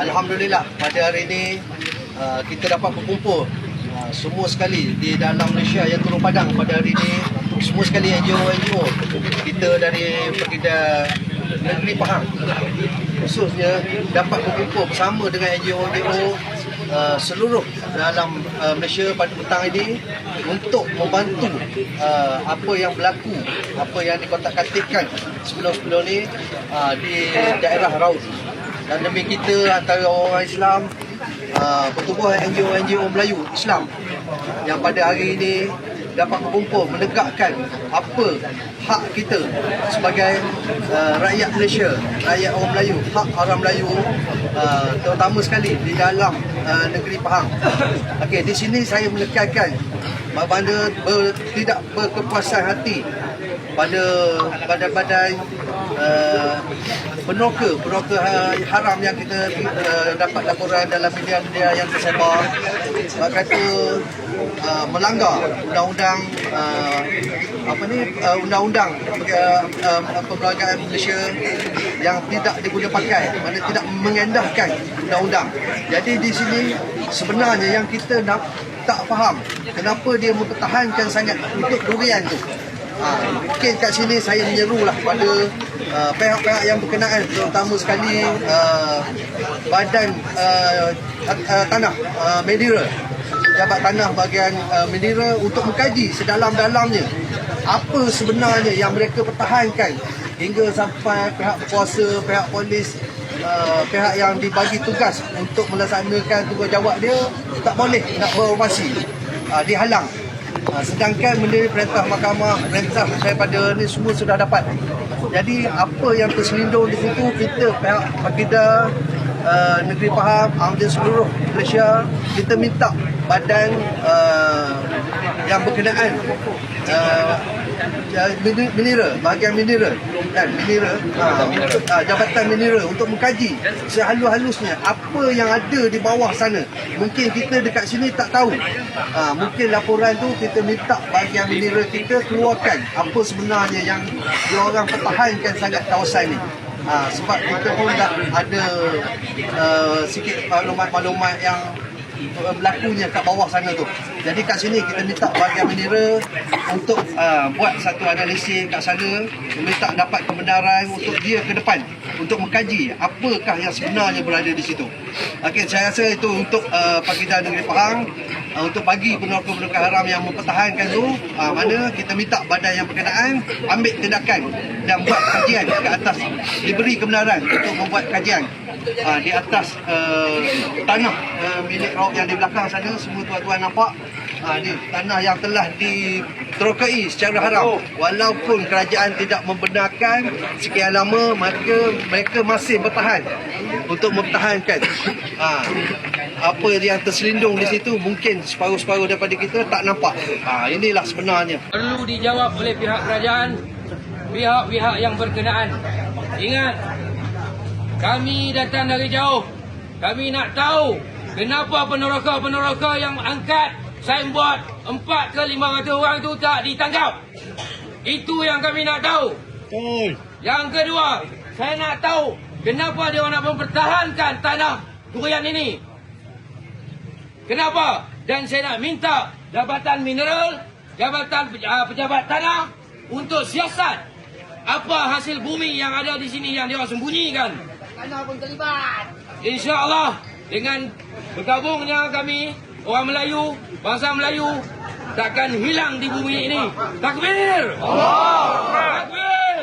Alhamdulillah pada hari ini uh, kita dapat berkumpul. Uh, semua sekali di dalam Malaysia yang turun padang pada hari ini semua sekali NGO-NGO kita dari Pergida Negeri Pahang khususnya dapat berkumpul bersama dengan NGO-NGO uh, seluruh dalam uh, Malaysia pada petang ini untuk membantu uh, apa yang berlaku apa yang dikotak-katikkan sebelum-sebelum ni uh, di daerah Raut dan demi kita antara orang Islam uh, bertubuh NGO-NGO Melayu Islam yang pada hari ini dapat berkumpul menegakkan apa hak kita sebagai uh, rakyat Malaysia, rakyat orang Melayu, hak orang Melayu uh, terutama sekali di dalam uh, negeri Pahang. Okey, di sini saya menekankan bahawa ber, tidak berkepuasan hati pada badan-badan uh, peneroka peneroka ha- haram yang kita uh, dapat laporan dalam media-media yang tersebar. Uh, kata uh, melanggar undang-undang uh, apa ni uh, undang-undang uh, uh, perbelanjaan Malaysia yang tidak diguna pakai mana tidak mengendahkan undang-undang. Jadi di sini sebenarnya yang kita nak tak faham kenapa dia mempertahankan sangat untuk durian tu. Ha, mungkin kat sini saya menyerulah pada uh, pihak-pihak yang berkenaan terutama sekali uh, badan uh, uh, tanah uh, Medira jabat tanah bahagian uh, Medira untuk mengkaji sedalam-dalamnya apa sebenarnya yang mereka pertahankan hingga sampai pihak kuasa, pihak polis uh, pihak yang dibagi tugas untuk melaksanakan tugas-jawab dia tak boleh nak beroperasi uh, dihalang Ha, sedangkan menurut perintah mahkamah, perintah daripada ni semua sudah dapat. Jadi apa yang terselindung di situ kita pihak Pakida uh, Negeri Pahang, Amdin seluruh Malaysia kita minta badan uh, yang berkenaan uh, minera, bahagian minera. Kan minera ha, ha, jabatan minera untuk mengkaji sehalus-halusnya apa yang ada di bawah sana. Mungkin kita dekat sini tak tahu. Ha, mungkin laporan tu kita minta bahagian minera kita keluarkan apa sebenarnya yang diorang pertahankan sangat kawasan ni. Ha, sebab kita pun dah ada uh, sikit maklumat-maklumat yang berlakunya kat bawah sana tu. Jadi kat sini kita minta bahagian bendera untuk uh, buat satu analisis kat sana, minta dapat kebenaran untuk dia ke depan untuk mengkaji apakah yang sebenarnya berada di situ. Okey, saya rasa itu untuk uh, Pakistan Negeri Pahang uh, untuk bagi peneroka-peneroka haram yang mempertahankan tu uh, mana kita minta badan yang berkenaan ambil tindakan dan buat kajian ke atas diberi kebenaran untuk membuat kajian uh, di atas uh, tanah uh, milik Raub yang di belakang sana semua tuan-tuan nampak. Uh, di tanah yang telah diterokai secara haram. Walaupun kerajaan tidak membenarkan sekian lama maka mereka masih bertahan untuk mempertahankan. Uh, apa yang terselindung di situ mungkin separuh-separuh daripada kita tak nampak. Uh, inilah sebenarnya. Perlu dijawab oleh pihak kerajaan, pihak-pihak yang berkenaan. Ingat, kami datang dari jauh. Kami nak tahu kenapa peneroka-peneroka yang angkat signboard 4 ke 500 orang itu tak ditangkap. Itu yang kami nak tahu. Yang kedua, saya nak tahu kenapa dia nak mempertahankan tanah durian ini. Kenapa? Dan saya nak minta Jabatan Mineral, Jabatan uh, Pejabat Tanah untuk siasat apa hasil bumi yang ada di sini yang dia sembunyikan. Tanah pun terlibat. InsyaAllah dengan bergabungnya kami, orang Melayu, bangsa Melayu takkan hilang di bumi ini. Takbir! Allah! Takbir!